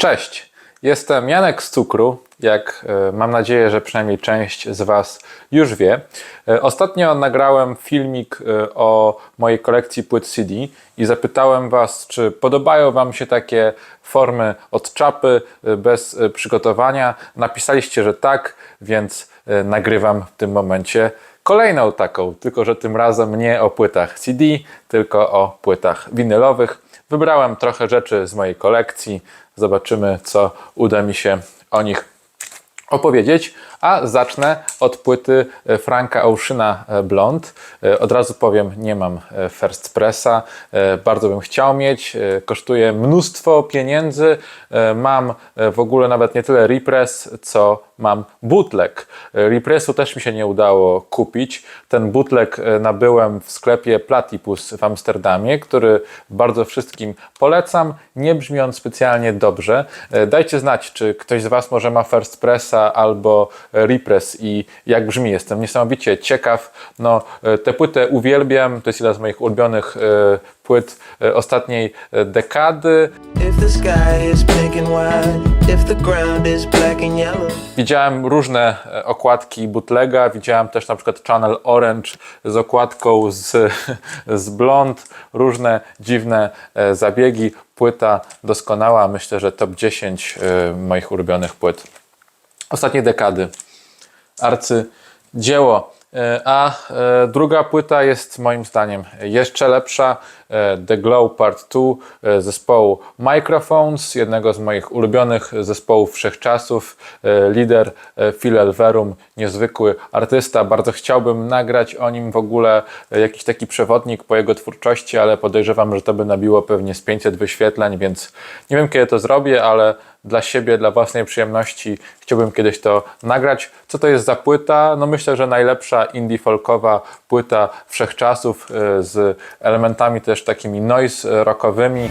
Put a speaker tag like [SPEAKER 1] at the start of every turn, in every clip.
[SPEAKER 1] Cześć, jestem Janek z Cukru. Jak e, mam nadzieję, że przynajmniej część z Was już wie. E, Ostatnio nagrałem filmik e, o mojej kolekcji płyt CD i zapytałem Was, czy podobają Wam się takie formy od czapy bez przygotowania. Napisaliście, że tak, więc nagrywam w tym momencie kolejną taką, tylko że tym razem nie o płytach CD, tylko o płytach winylowych. Wybrałem trochę rzeczy z mojej kolekcji. Zobaczymy, co uda mi się o nich opowiedzieć, a zacznę od płyty e, Franka Oceana e, Blond. E, Od razu powiem, nie mam First Pressa, bardzo bym chciał mieć, kosztuje mnóstwo pieniędzy, mam w ogóle nawet nie tyle repress, co mam bootleg. Repressu też mi się nie udało kupić. Ten bootleg nabyłem w sklepie Platypus w Amsterdamie, który bardzo wszystkim polecam, nie brzmi on specjalnie dobrze. Dajcie znać, czy ktoś z Was może ma First Pressa albo Repress i jak brzmi. Jestem niesamowicie ciekaw. No, e, tę płytę uwielbiam, to jest jedna z moich ulubionych e, płyt e, ostatniej dekady. Widziałem różne okładki bootlega, widziałem też na przykład Channel Orange z okładką z, z blond, różne dziwne zabiegi. Płyta doskonała, myślę, że top 10 e, moich ulubionych płyt ostatniej dekady. Arcydzieło. E, A e, druga płyta jest moim zdaniem jeszcze lepsza. E, The Glow Part 2 e, zespołu Microphones, jednego z moich ulubionych zespołów wszechczasów. E, Lider Phil Elverum, niezwykły artysta. Bardzo chciałbym nagrać o nim w ogóle jakiś taki przewodnik po jego twórczości, ale podejrzewam, że to by nabiło pewnie z 500 wyświetleń, więc nie wiem kiedy to zrobię, ale dla siebie, dla własnej przyjemności chciałbym kiedyś to nagrać. Co to jest za płyta? No myślę, że najlepsza indie folkowa płyta wszechczasów z elementami też takimi noise rockowymi.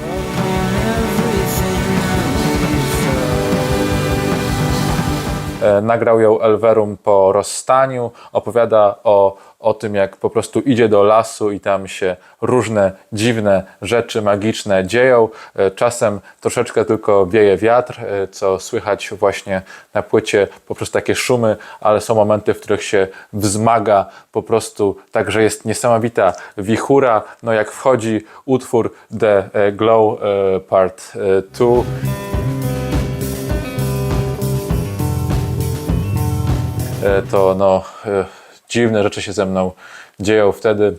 [SPEAKER 1] Nagrał ją Elverum po rozstaniu. Opowiada o, o tym, jak po prostu idzie do lasu i tam się różne dziwne rzeczy magiczne dzieją. E, Czasem troszeczkę tylko wieje wiatr, e, co słychać właśnie na płycie, po prostu takie szumy, ale są momenty, w których się wzmaga po prostu, także jest niesamowita wichura. No jak wchodzi utwór The e, Glow e, Part 2. to no, e, dziwne rzeczy się ze mną dzieją wtedy.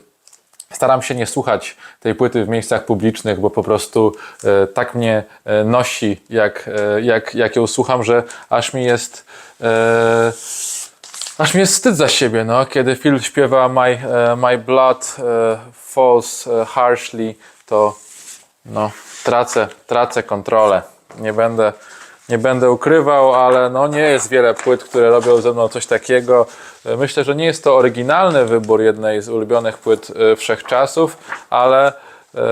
[SPEAKER 1] Staram się nie słuchać tej płyty w miejscach publicznych, bo po prostu e, tak mnie e, nosi, jak, e, jak, jak ją słucham, że aż mi jest. E, Aż mi jest wstyd za siebie, no, kiedy Phil śpiewa My, e, my Blood e, Falls e, Harshly, to no, tracę, tracę kontrolę. Nie będę, nie będę ukrywał, ale no, nie jest wiele płyt, które robią ze mną coś takiego. Myślę, że nie jest to oryginalny wybór jednej z ulubionych płyt e, wszechczasów, ale, e,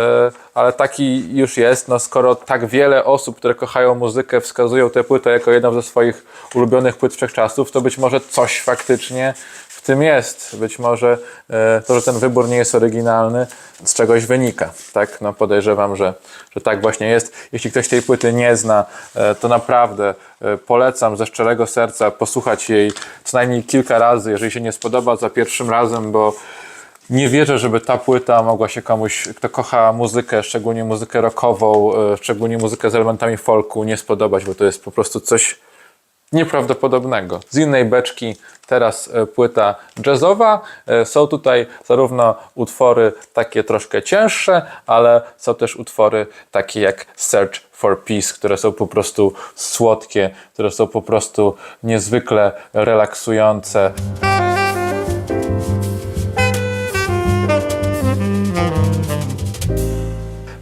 [SPEAKER 1] ale taki już jest. No, skoro tak wiele osób, które kochają muzykę, wskazują tę płytę jako jedną ze swoich ulubionych płyt wszechczasów, to być może coś faktycznie tym jest. Być może e, to, że ten wybór nie jest oryginalny, z czegoś wynika. Tak? No podejrzewam, że, że tak właśnie jest. Jeśli ktoś tej płyty nie zna, e, to naprawdę e, polecam ze szczerego serca posłuchać jej co najmniej kilka razy, jeżeli się nie spodoba za pierwszym razem, bo nie wierzę, żeby ta płyta mogła się komuś, kto kocha muzykę, szczególnie muzykę rockową, szczególnie muzykę z elementami folku, nie spodobać, bo to jest po prostu coś nieprawdopodobnego. Z innej beczki teraz e, płyta jazzowa. E, Są tutaj zarówno utwory takie troszkę cięższe, ale są też utwory takie jak Search for Peace, które są po prostu słodkie, które są po prostu niezwykle relaksujące.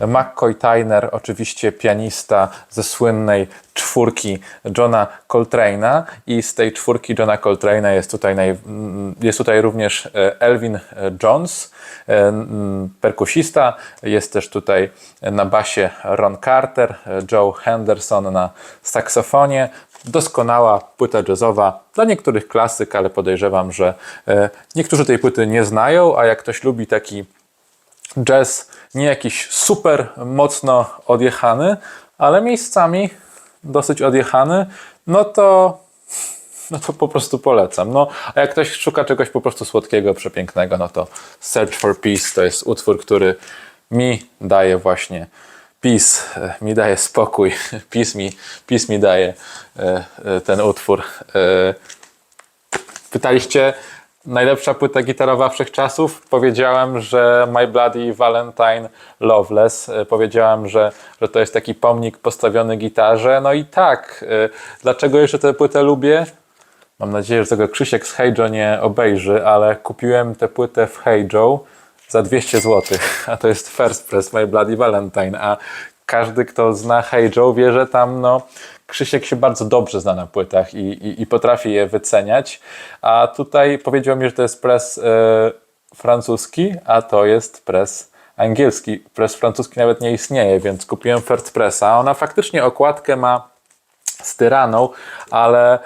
[SPEAKER 1] McCoy Tyner, oczywiście pianista ze słynnej czwórki Johna Coltrane'a. I z tej czwórki Johna Coltrane'a jest tutaj, naj, mm, jest tutaj również e, Elvin Jones, e, perkusista, jest też tutaj na basie Ron Carter, e, Joe Henderson na saksofonie. Doskonała płyta jazzowa, dla niektórych klasyk, ale podejrzewam, że e, niektórzy tej płyty nie znają, a jak ktoś lubi taki jazz nie jakiś super mocno odjechany, ale miejscami dosyć odjechany, no to no to po prostu polecam. No, a jak ktoś szuka czegoś po prostu słodkiego, przepięknego, no to Search for Peace to jest utwór, który mi daje właśnie peace, mi daje spokój, peace mi, peace mi daje e, e, ten utwór. E, Pytaliście, najlepsza płyta gitarowa wszechczasów? Powiedziałem, że My Bloody Valentine Loveless. E, Powiedziałem, że, że to jest taki pomnik postawiony gitarze. No i tak, e, dlaczego jeszcze tę płytę lubię? Mam nadzieję, że tego Krzysiek z Heijo nie obejrzy, ale kupiłem tę płytę w Heijo za 200 zł, a to jest First Press My Bloody Valentine, a każdy, kto zna Heijo wie, że tam no, Krzysiek się bardzo dobrze zna na płytach i, i, i potrafi je wyceniać, a tutaj powiedział mi, że to jest press e, francuski, a to jest press angielski. Press francuski nawet nie istnieje, więc kupiłem First Pressa. Ona faktycznie okładkę ma z tyraną, ale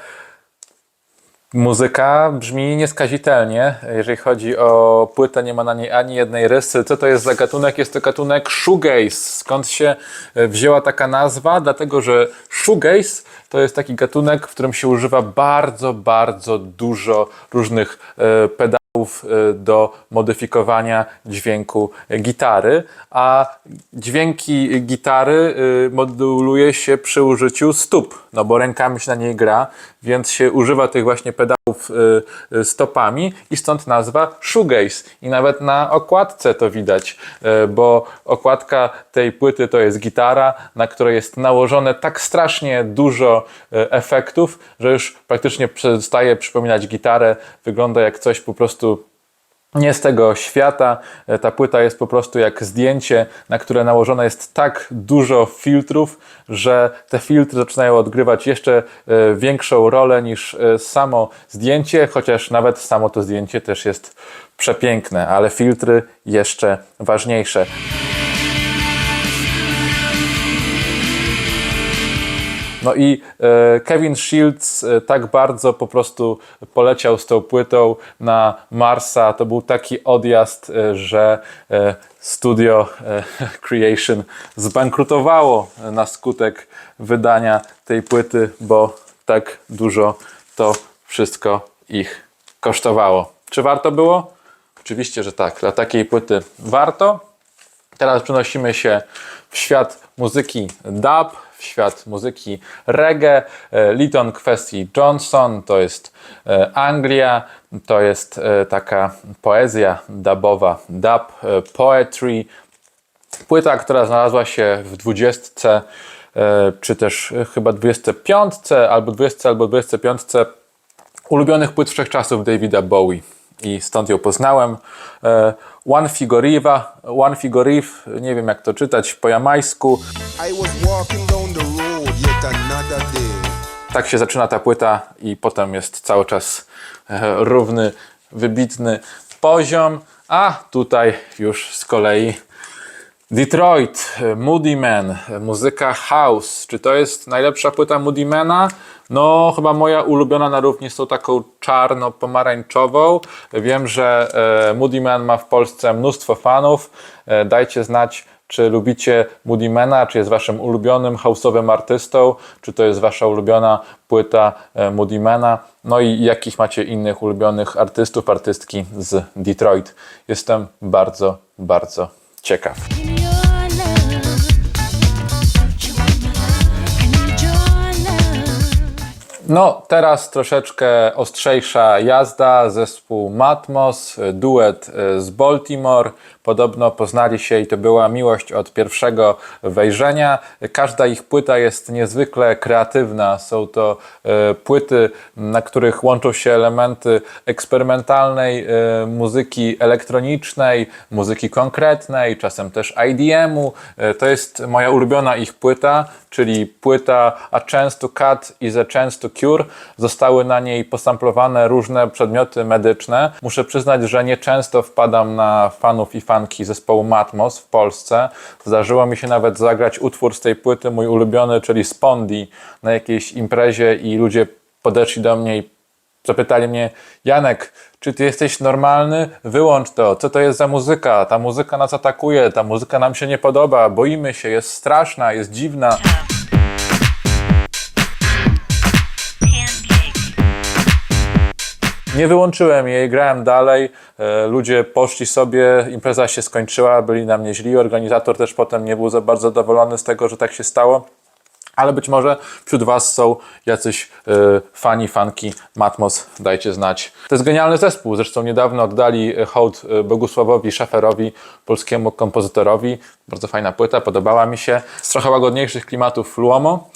[SPEAKER 1] Muzyka brzmi nieskazitelnie. Jeżeli chodzi o płytę, nie ma na niej ani jednej rysy. Co to jest za gatunek? Jest to gatunek shoegaze. Skąd się e, wzięła taka nazwa? Dlatego, że shoegaze to jest taki gatunek, w którym się używa bardzo, bardzo dużo różnych e, pedałów do modyfikowania dźwięku gitary, a dźwięki gitary y, moduluje się przy użyciu stóp, no bo rękami się na niej gra, więc się używa tych właśnie pedałów y, y, stopami i stąd nazwa shoegaze. I nawet na okładce to widać, y, bo okładka tej płyty to jest gitara, na której jest nałożone tak strasznie dużo y, efektów, że już praktycznie przestaje przypominać gitarę, wygląda jak coś po prostu nie z tego świata. E, Ta płyta jest po prostu jak zdjęcie, na które nałożone jest tak dużo filtrów, że te filtry zaczynają odgrywać jeszcze e, większą rolę niż e, samo zdjęcie, chociaż nawet samo to zdjęcie też jest przepiękne, ale filtry jeszcze ważniejsze. No i e, Kevin Shields e, tak bardzo po prostu poleciał z tą płytą na Marsa. To był taki odjazd, e, że studio Creation zbankrutowało na skutek wydania tej płyty, bo tak dużo to wszystko ich kosztowało. Czy warto było? Oczywiście, że tak. Dla takiej płyty warto. Teraz przenosimy się w świat muzyki dub, w świat muzyki reggae. E, Liton Kwestii Johnson to jest e, Anglia, to jest e, taka poezja dubowa, dub poetry. Płyta, która znalazła się w 20, e, czy też chyba 25, albo 20, albo 25 ulubionych płyt wszechczasów Davida Bowie i stąd ją poznałem. One Figoriva, One Figoriv, nie wiem jak to czytać po jamańsku.
[SPEAKER 2] I was walking
[SPEAKER 1] Tak się zaczyna ta płyta i potem jest cały czas e, równy, wybitny poziom, a tutaj już z kolei Detroit, e, Moody Man, e, muzyka house. Czy to jest najlepsza płyta Moody Mana? No, chyba moja ulubiona na równi z tą taką czarno-pomarańczową. Wiem, że Moody Man ma w Polsce mnóstwo fanów. Dajcie znać, czy lubicie Moody Mana, czy jest waszym ulubionym house'owym artystą, czy to jest wasza ulubiona płyta e, Moody Mana. No i jakich macie innych ulubionych artystów, artystki z Detroit. Jestem bardzo, bardzo ciekaw. No, teraz troszeczkę ostrzejsza jazda. Zespół Matmos, duet e, z Baltimore. Podobno poznali się i to była miłość od pierwszego wejrzenia. Każda ich płyta jest niezwykle kreatywna. Są to e, płyty, na których łączą się elementy eksperymentalnej e, muzyki elektronicznej, muzyki konkretnej, czasem też IDM-u. E, to jest moja ulubiona ich płyta, czyli płyta A Chance to Cut is a Chance to Cure. Zostały na niej posamplowane różne przedmioty medyczne. Muszę przyznać, że nieczęsto wpadam na fanów i fanki zespołu Matmos w Polsce. Zdarzyło mi się nawet zagrać utwór z tej płyty, mój ulubiony, czyli Spondi, na jakiejś imprezie i ludzie podeszli do mnie i zapytali mnie, Janek, czy ty jesteś normalny? Wyłącz to. Co to jest za muzyka? Ta muzyka nas atakuje, ta muzyka nam się nie podoba, boimy się, jest straszna, jest dziwna. Nie wyłączyłem jej, grałem dalej. E, ludzie poszli sobie, impreza się skończyła, byli na mnie źli. Organizator też potem nie był za bardzo zadowolony z tego, że tak się stało. Ale być może wśród Was są jacyś e, fani, fanki Matmos, dajcie znać. To jest genialny zespół, zresztą niedawno oddali e, hołd e, Bogusławowi Szaferowi, polskiemu kompozytorowi. Bardzo fajna płyta, podobała mi się. Z trochę łagodniejszych klimatów Luomo.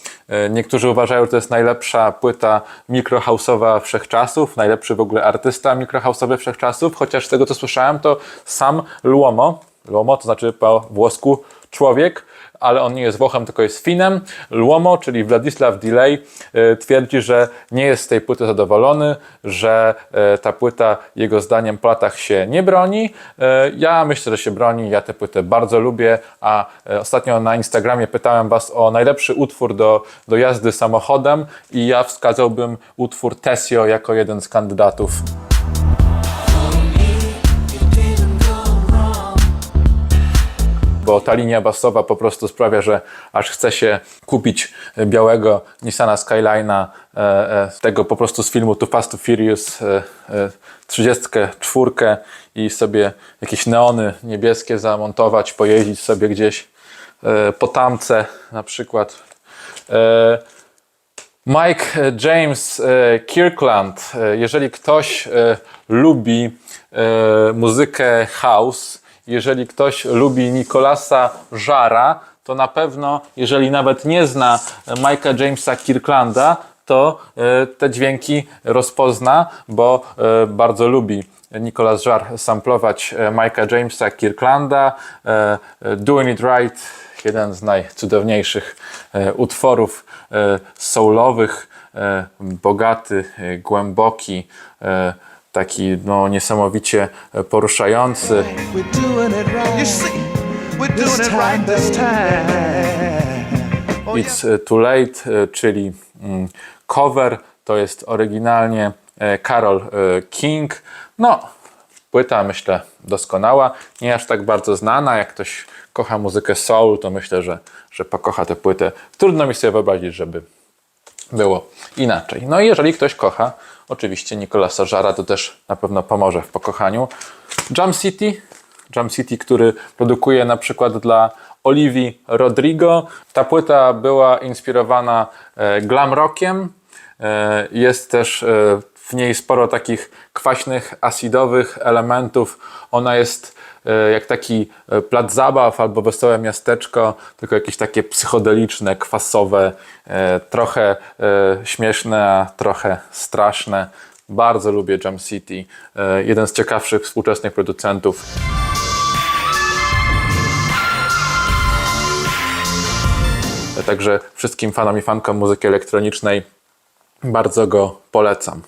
[SPEAKER 1] Niektórzy uważają, że to jest najlepsza płyta mikrohouse'owa wszechczasów, najlepszy w ogóle artysta mikrohouse'owy wszechczasów, chociaż z tego co słyszałem, to sam Luomo, Luomo to znaczy po włosku człowiek, ale on nie jest Włochem, tylko jest Finem. Luomo, czyli Władysław Delay, e, twierdzi, że nie jest z tej płyty zadowolony, że e, ta płyta jego zdaniem po latach się nie broni. E, Ja myślę, że się broni, ja tę płytę bardzo lubię, a ostatnio na Instagramie pytałem Was o najlepszy utwór do, do jazdy samochodem i ja wskazałbym utwór Tessio jako jeden z kandydatów. Bo ta linia basowa po prostu sprawia, że aż chce się kupić białego Nissana Skyline'a, e, e, tego po prostu z filmu Too Fast to Furious, e, e, 34 i sobie jakieś neony niebieskie zamontować, pojeździć sobie gdzieś po tamce na przykład. Mike James Kirkland. Jeżeli ktoś lubi muzykę house, jeżeli ktoś lubi Nicolasa Żara, to na pewno, jeżeli nawet nie zna Mike'a Jamesa Kirklanda, to e, te dźwięki rozpozna, bo e, bardzo lubi Nicolas Żar samplować e, Mike'a Jamesa Kirklanda. Doing It Right jeden z najcudowniejszych utworów soulowych, bogaty, głęboki, taki no, niesamowicie e, poruszający. It's Too Late, e, czyli mm, cover, to jest oryginalnie e, Carol e, King. No, płyta myślę doskonała, nie aż tak bardzo znana, jak ktoś kocha muzykę soul, to myślę, że, że pokocha tę płytę. Trudno mi sobie wyobrazić, żeby było inaczej. No i jeżeli ktoś kocha, oczywiście Nicolasa Żara, to też na pewno pomoże w pokochaniu. Jam City, Jam City, który produkuje na przykład dla Olivii Rodrigo. Ta płyta była inspirowana e, glam rockiem. E, Jest też e, w niej sporo takich kwaśnych, acidowych elementów. Ona jest jak taki e, plac zabaw albo wesołe miasteczko, tylko jakieś takie psychodeliczne, kwasowe, e, trochę e, śmieszne, a trochę straszne. Bardzo lubię Jam City. E, Jeden z ciekawszych współczesnych producentów. Także wszystkim fanom i fankom muzyki elektronicznej bardzo go polecam.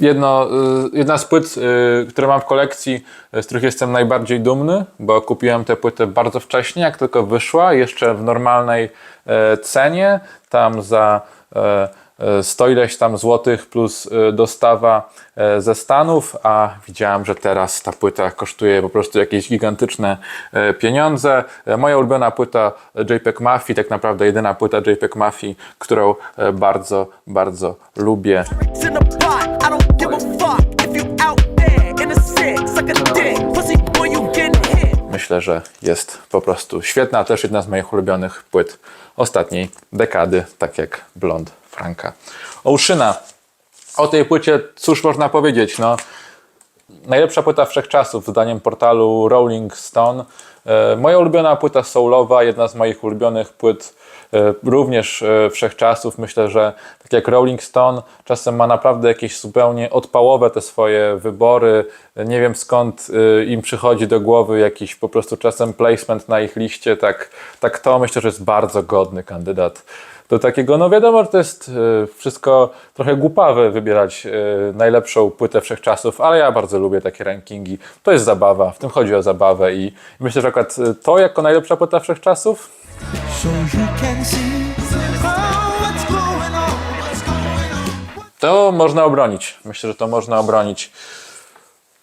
[SPEAKER 1] Jedno, y, jedna z płyt, y, które mam w kolekcji, y, z których jestem najbardziej dumny, bo kupiłem tę płytę bardzo wcześnie, jak tylko wyszła, jeszcze w normalnej cenie, tam za e, e, 100 ileś tam złotych plus dostawa ze Stanów, a widziałem, że teraz ta płyta kosztuje po prostu jakieś gigantyczne pieniądze. Moja ulubiona płyta JPEG Mafii, tak naprawdę jedyna płyta JPEG Mafii, którą bardzo, bardzo lubię.
[SPEAKER 3] You out there in six, a dick, pussy boy, you hit.
[SPEAKER 1] Myślę, że jest po prostu świetna, też jedna z moich ulubionych płyt ostatniej dekady, tak jak Blond Franka Oceana. O tej płycie cóż można powiedzieć? No, najlepsza płyta wszechczasów, zdaniem portalu Rolling Stone. E, Moja ulubiona płyta soulowa, jedna z moich ulubionych płyt również e, wszechczasów. Myślę, że tak jak Rolling Stone, czasem ma naprawdę jakieś zupełnie odpałowe te swoje wybory. Nie wiem skąd e, im przychodzi do głowy jakiś po prostu czasem placement na ich liście. Tak, tak to myślę, że jest bardzo godny kandydat do takiego, no wiadomo, że to jest e, wszystko trochę głupawe wybierać e, najlepszą płytę wszechczasów, ale ja bardzo lubię takie rankingi. To jest zabawa, w tym chodzi o zabawę i myślę, że akurat e, to jako najlepsza płyta wszechczasów
[SPEAKER 4] So
[SPEAKER 1] to można obronić. Myślę, że to można obronić.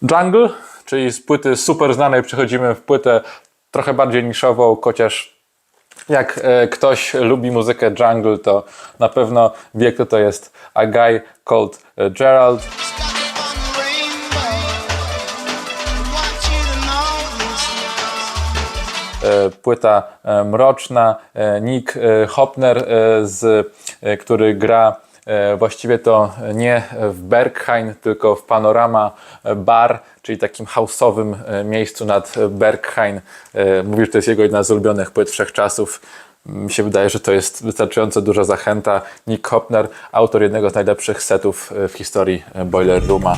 [SPEAKER 1] Jungle, czyli z płyty super znanej przechodzimy w płytę trochę bardziej niszową, chociaż Jak e, ktoś lubi muzykę jungle, to na pewno wie, kto to jest A Guy Called e, Gerald. E, Płyta mroczna. Nick Hopner, z, który gra właściwie to nie w Berghain, tylko w Panorama Bar, czyli takim house'owym e, miejscu nad Berghain. E, Mówi, że to jest jego jedna z ulubionych płyt wszechczasów. Mi się wydaje, że to jest wystarczająco duża zachęta. Nick Hopner, autor jednego z najlepszych setów e, w historii e, Boiler Rooma.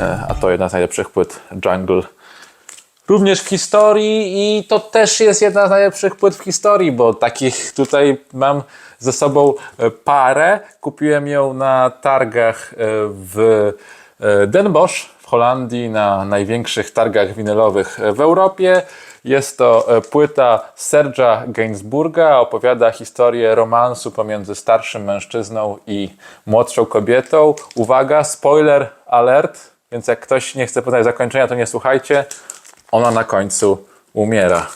[SPEAKER 1] E, A to jedna z najlepszych płyt Jungle również w historii i to też jest jedna z najlepszych płyt w historii, bo takich tutaj mam ze sobą e, parę. Kupiłem ją na targach e, w e, Den Bosch w Holandii, na największych targach winylowych w Europie. Jest to płyta Serge'a Gainsbourga, opowiada historię romansu pomiędzy starszym mężczyzną i młodszą kobietą. Uwaga, spoiler alert, więc jak ktoś nie chce poznać zakończenia, to nie słuchajcie. Ona na końcu umiera.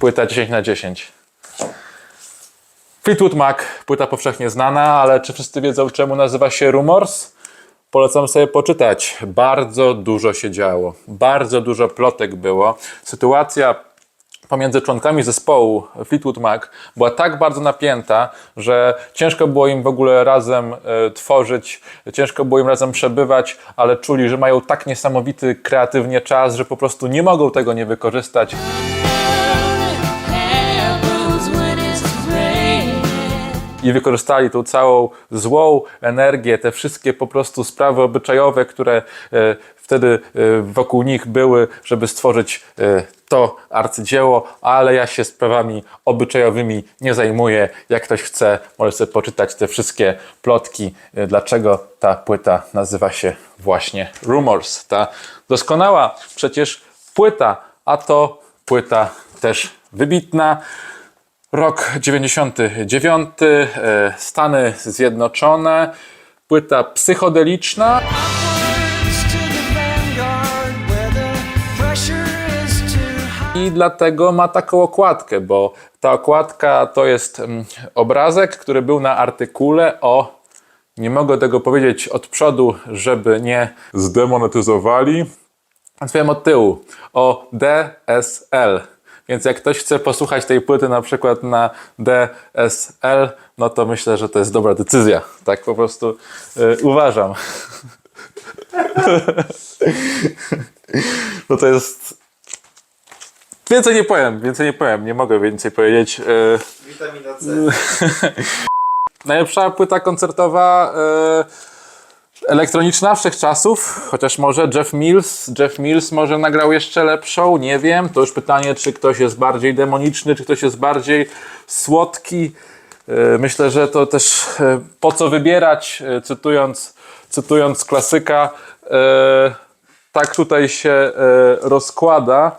[SPEAKER 1] Płyta 10 na 10. Fleetwood Mac, płyta powszechnie znana, ale czy wszyscy wiedzą, czemu nazywa się Rumors? Polecam sobie poczytać. Bardzo dużo się działo. Bardzo dużo plotek było. Sytuacja pomiędzy członkami zespołu Fleetwood Mac była tak bardzo napięta, że ciężko było im w ogóle razem e, tworzyć, ciężko było im razem przebywać, ale czuli, że mają tak niesamowity kreatywnie czas, że po prostu nie mogą tego nie wykorzystać. I wykorzystali tą całą złą energię, te wszystkie po prostu sprawy obyczajowe, które e, wtedy e, wokół nich były, żeby stworzyć e, to arcydzieło, ale ja się sprawami obyczajowymi nie zajmuję. Jak ktoś chce, może sobie poczytać te wszystkie plotki, dlaczego ta płyta nazywa się właśnie Rumors. Ta doskonała przecież płyta, a to płyta też wybitna. Rok 99, e, Stany Zjednoczone, płyta psychodeliczna. I dlatego ma taką okładkę, bo ta okładka to jest mm, obrazek, który był na artykule o. Nie mogę tego powiedzieć od przodu, żeby nie zdemonetyzowali. Więc wiem od tyłu. O DSL. Więc jak ktoś chce posłuchać tej płyty na przykład na DSL, no to myślę, że to jest dobra decyzja. Tak po prostu y, uważam. no to jest Więcej nie powiem, więcej nie powiem, nie mogę więcej powiedzieć. E,
[SPEAKER 5] Witamina C.
[SPEAKER 1] najlepsza płyta koncertowa e, elektroniczna wszechczasów, chociaż może Jeff Mills, Jeff Mills może nagrał jeszcze lepszą, nie wiem. To już pytanie, czy ktoś jest bardziej demoniczny, czy ktoś jest bardziej słodki. E, myślę, że to też e, po co wybierać, e, cytując, cytując klasyka, tak tutaj się rozkłada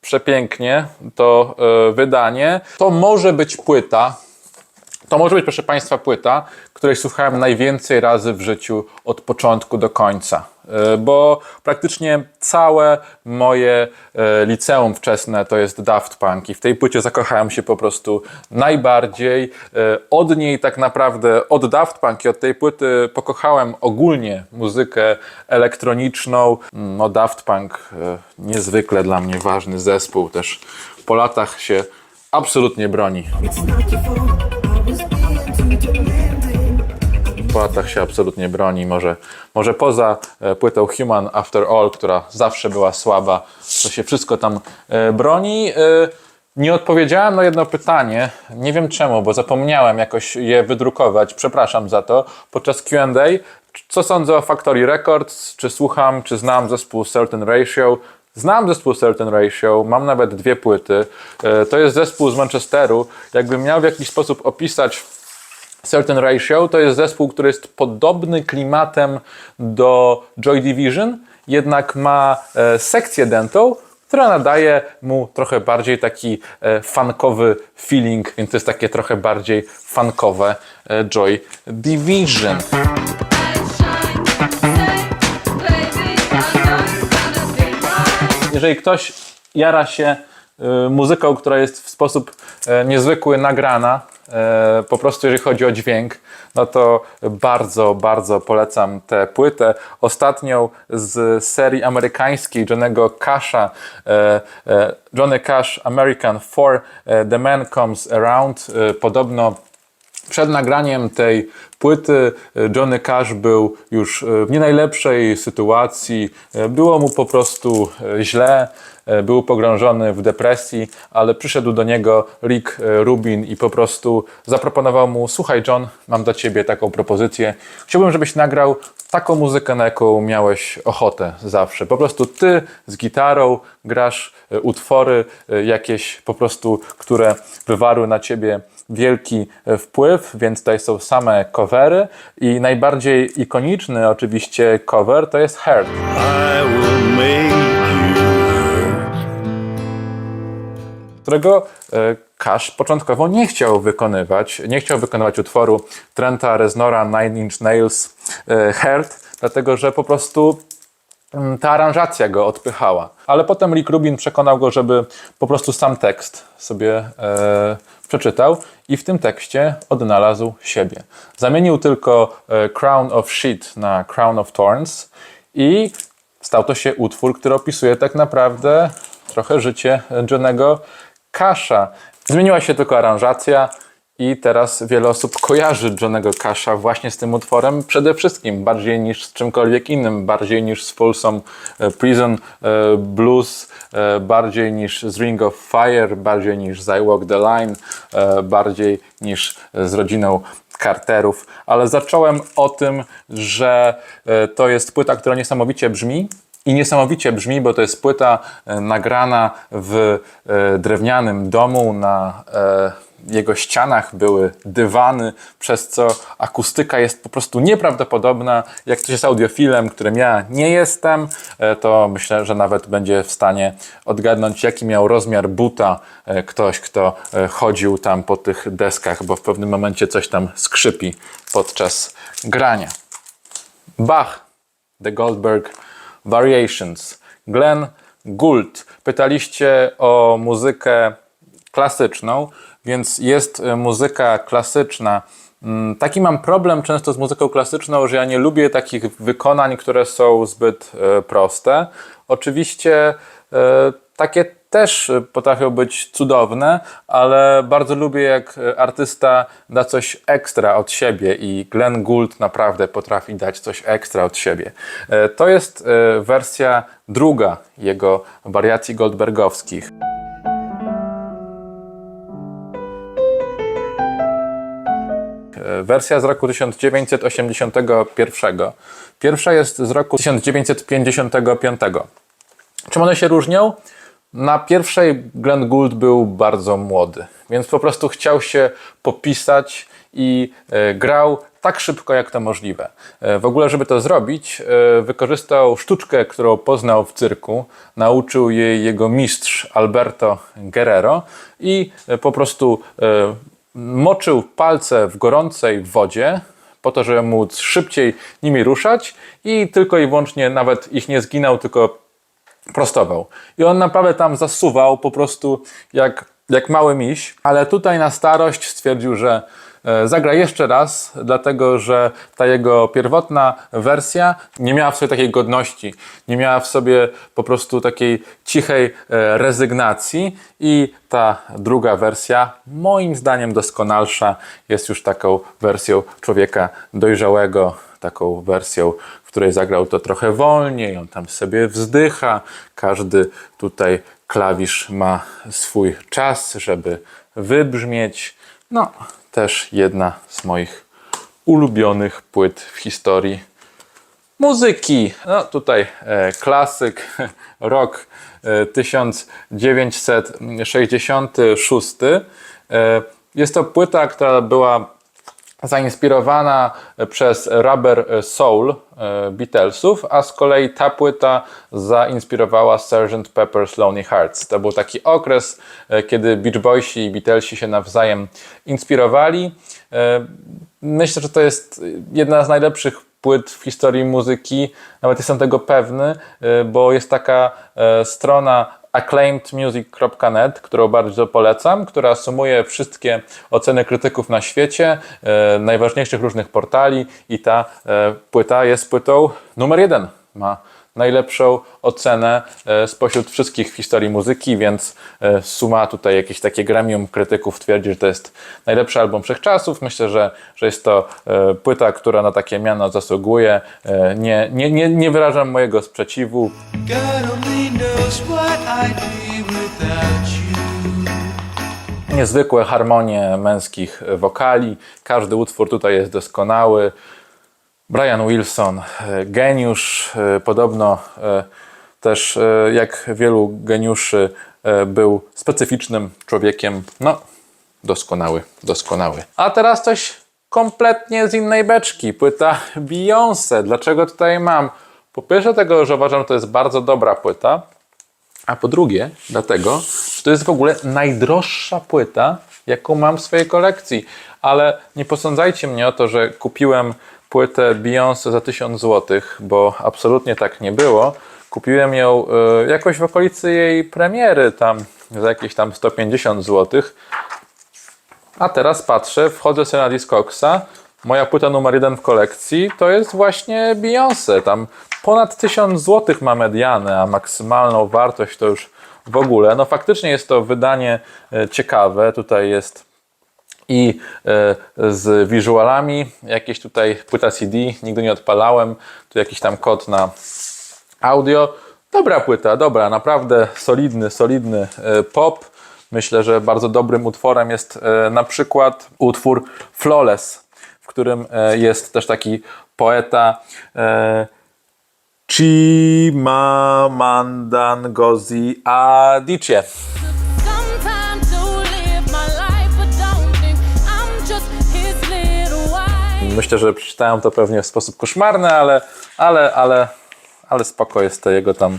[SPEAKER 1] przepięknie to wydanie. To może być płyta, to może być, proszę Państwa, płyta, której słuchałem najwięcej razy w życiu od początku do końca. E, Bo praktycznie całe moje e, liceum wczesne to jest Daft Punk i w tej płycie zakochałem się po prostu najbardziej. E, Od niej tak naprawdę, od Daft Punk i od tej płyty pokochałem ogólnie muzykę elektroniczną. No Daft Punk niezwykle dla mnie ważny zespół, też po latach się absolutnie broni. po latach się absolutnie broni. Może, może poza e, płytą Human After All, która zawsze była słaba, to się wszystko tam e, broni. E, nie odpowiedziałem na jedno pytanie. Nie wiem czemu, bo zapomniałem jakoś je wydrukować. Przepraszam za to. Podczas QA, co sądzę o Factory Records? Czy słucham, czy znam zespół Certain Ratio? Znam zespół Certain Ratio, mam nawet dwie płyty. E, To jest zespół z Manchesteru. Jakbym miał w jakiś sposób opisać Certain Ratio to jest zespół, który jest podobny klimatem do Joy Division, jednak ma e, sekcję dentą, która nadaje mu trochę bardziej taki e, funkowy feeling, więc to jest takie trochę bardziej funkowe Joy Division. Jeżeli ktoś jara się y, muzyką, która jest w sposób e, niezwykły nagrana, e, po prostu jeżeli chodzi o dźwięk, no to bardzo, bardzo polecam tę płytę. Ostatnią z serii amerykańskiej Johnego Casha, e, Johnny Cash American 4, e, The Man Comes Around, podobno przed nagraniem tej płyty e, Johnny Cash był już e, w nie najlepszej sytuacji. E, Było mu po prostu źle, był pogrążony w depresji, ale przyszedł do niego Rick Rubin i po prostu zaproponował mu: Słuchaj, John, mam dla ciebie taką propozycję. Chciałbym, żebyś nagrał taką muzykę, na jaką miałeś ochotę zawsze. Po prostu ty z gitarą grasz utwory jakieś po prostu, które wywarły na ciebie wielki e, wpływ, więc tutaj są same covery i najbardziej ikoniczny oczywiście cover to jest Hurt. Którego e, Cash początkowo nie chciał wykonywać. Nie chciał wykonywać utworu Trenta Reznora Nine Inch Nails e, Hurt, dlatego że po prostu ta aranżacja go odpychała. Ale potem Rick Rubin przekonał go, żeby po prostu sam tekst sobie e, przeczytał i w tym tekście odnalazł siebie. Zamienił tylko e, Crown of Shit na Crown of Thorns i stał to się utwór, który opisuje tak naprawdę trochę życie Johnego Casha. Zmieniła się tylko aranżacja i teraz wiele osób kojarzy Johnego Casha właśnie z tym utworem przede wszystkim, bardziej niż z czymkolwiek innym, bardziej niż z Folsom e, Prison e, Blues, e, bardziej niż z Ring of Fire, bardziej niż z I Walk the Line, bardziej niż z rodziną Carterów, ale zacząłem o tym, że to jest płyta, która niesamowicie brzmi, i niesamowicie brzmi, bo to jest płyta nagrana w drewnianym domu. Na jego ścianach były dywany, przez co akustyka jest po prostu nieprawdopodobna. Jak ktoś jest audiofilem, którym ja nie jestem, e, to myślę, że nawet będzie w stanie odgadnąć, jaki miał rozmiar buta e, ktoś, kto e, chodził tam po tych deskach, bo w pewnym momencie coś tam skrzypi podczas grania. Bach, The Goldberg Variations. Glenn Gould. Pytaliście o muzykę klasyczną, więc jest e, muzyka klasyczna. Mm, Taki mam problem często z muzyką klasyczną, że ja nie lubię takich wykonań, które są zbyt e, proste. Oczywiście e, takie też potrafią być cudowne, ale bardzo lubię, jak artysta da coś ekstra od siebie i Glenn Gould naprawdę potrafi dać coś ekstra od siebie. To jest wersja druga jego wariacji goldbergowskich. Wersja z roku 1981. Pierwsza jest z roku 1955. Czym one się różnią? Na pierwszej Glenn Gould był bardzo młody, więc po prostu chciał się popisać i e, grał tak szybko, jak to możliwe. E, w ogóle, żeby to zrobić, e, wykorzystał sztuczkę, którą poznał w cyrku. Nauczył jej jego mistrz Alberto Guerrero i po prostu moczył palce w gorącej wodzie, po to, żeby móc szybciej nimi ruszać i tylko i wyłącznie nawet ich nie zginął, tylko prostował. I on naprawdę tam zasuwał po prostu jak, jak mały miś, ale tutaj na starość stwierdził, że zagra jeszcze raz, dlatego że ta jego pierwotna wersja nie miała w sobie takiej godności, nie miała w sobie po prostu takiej cichej e, rezygnacji i ta druga wersja, moim zdaniem doskonalsza, jest już taką wersją człowieka dojrzałego, taką wersją, w której zagrał to trochę wolniej, on tam sobie wzdycha, każdy tutaj klawisz ma swój czas, żeby wybrzmieć. No, też jedna z moich ulubionych płyt w historii muzyki. No tutaj e, klasyk, rok e, 1966. E, jest to płyta, która była zainspirowana przez Rubber Soul e, Beatlesów, a z kolei ta płyta zainspirowała Sgt. Pepper's Lonely Hearts. To był taki okres, e, kiedy Beach Boysi i Beatlesi się nawzajem inspirowali. E, Myślę, że to jest jedna z najlepszych płyt w historii muzyki. Nawet jestem tego pewny, bo jest taka e, strona acclaimedmusic.net, którą bardzo polecam, która sumuje wszystkie oceny krytyków na świecie, e, najważniejszych różnych portali i ta e, płyta jest płytą numer jeden. Ma najlepszą ocenę e, spośród wszystkich w historii muzyki, więc e, suma tutaj jakieś takie gremium krytyków twierdzi, że to jest najlepszy album wszechczasów. Myślę, że, że jest to e, płyta, która na takie miano zasługuje. Nie, nie, nie, nie wyrażam mojego sprzeciwu. Niezwykłe harmonie męskich wokali. Każdy utwór tutaj jest doskonały. Brian Wilson, e, geniusz, e, podobno e, też jak wielu geniuszy był specyficznym człowiekiem. No, doskonały, doskonały. A teraz coś kompletnie z innej beczki. Płyta Beyoncé. Dlaczego tutaj mam? Po pierwsze tego, że uważam, że to jest bardzo dobra płyta. A po drugie, dlatego, że to jest w ogóle najdroższa płyta, jaką mam w swojej kolekcji. Ale nie posądzajcie mnie o to, że kupiłem płytę Beyoncé za 1000 zł, bo absolutnie tak nie było. Kupiłem ją y, jakoś w okolicy jej premiery, tam za jakieś tam 150 zł. A teraz patrzę, wchodzę sobie na Discogsa. Moja płyta numer jeden w kolekcji to jest właśnie Beyoncé. Tam ponad 1000 zł ma medianę, a maksymalną wartość to już w ogóle. No faktycznie jest to wydanie e, ciekawe. Tutaj jest i e, z wizualami, jakieś tutaj płyta CD, nigdy nie odpalałem. Tu jakiś tam kod na audio. Dobra płyta, dobra, naprawdę solidny, solidny e, pop. Myślę, że bardzo dobrym utworem jest e, na przykład utwór Flawless, w którym jest też taki poeta Chimamanda Ngozi Adichie. Myślę, że przeczytałem to pewnie w sposób koszmarny, ale, ale, ale, ale spoko jest to jego tam,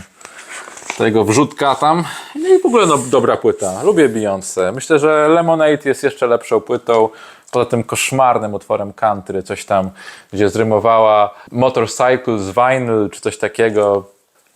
[SPEAKER 1] to jego wrzutka tam. No i w ogóle no, dobra płyta. Lubię Beyoncé. Myślę, że Lemonade jest jeszcze lepszą płytą. Poza tym koszmarnym utworem country, coś tam, gdzie zrymowała Motorcycle z Vinyl, czy coś takiego.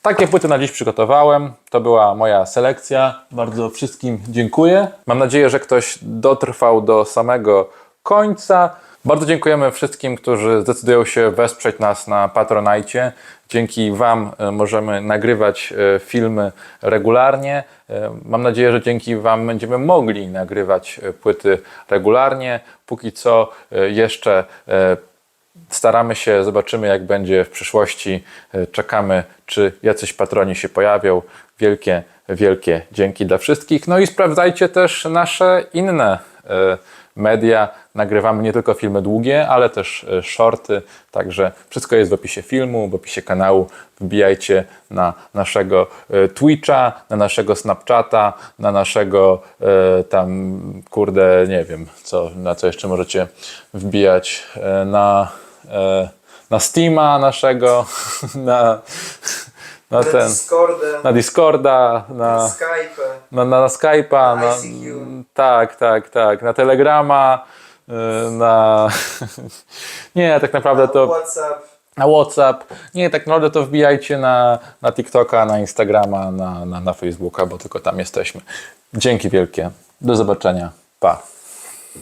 [SPEAKER 1] Takie płyty na dziś przygotowałem. To była moja selekcja. Bardzo wszystkim dziękuję. Mam nadzieję, że ktoś dotrwał do samego końca. Bardzo dziękujemy wszystkim, którzy zdecydują się wesprzeć nas na Patronajcie. Dzięki Wam e, możemy nagrywać e, filmy regularnie. E, Mam nadzieję, że dzięki Wam będziemy mogli nagrywać płyty regularnie. Póki co jeszcze staramy się, zobaczymy jak będzie w przyszłości. Czekamy, czy jacyś patroni się pojawią. Wielkie, wielkie dzięki dla wszystkich. No i sprawdzajcie też nasze inne media. Nagrywamy nie tylko filmy długie, ale też e, shorty. Także wszystko jest w opisie filmu, w opisie kanału. Wbijajcie na naszego e, Twitcha, na naszego Snapchata, na naszego e, tam, kurde, nie wiem, co, na co jeszcze możecie wbijać. E, na, e, na Steama naszego, na, na ten, na Discorda, na,
[SPEAKER 6] Skype.
[SPEAKER 1] na, na, na Skype'a, na,
[SPEAKER 6] ICQ.
[SPEAKER 1] tak, tak, tak, na Telegrama, y, na, nie, tak naprawdę to
[SPEAKER 6] WhatsApp.
[SPEAKER 1] na WhatsApp, nie, tak naprawdę to wbijajcie na, na TikToka, na Instagrama, na, na, na Facebooka, bo tylko tam jesteśmy. Dzięki wielkie, do zobaczenia, pa.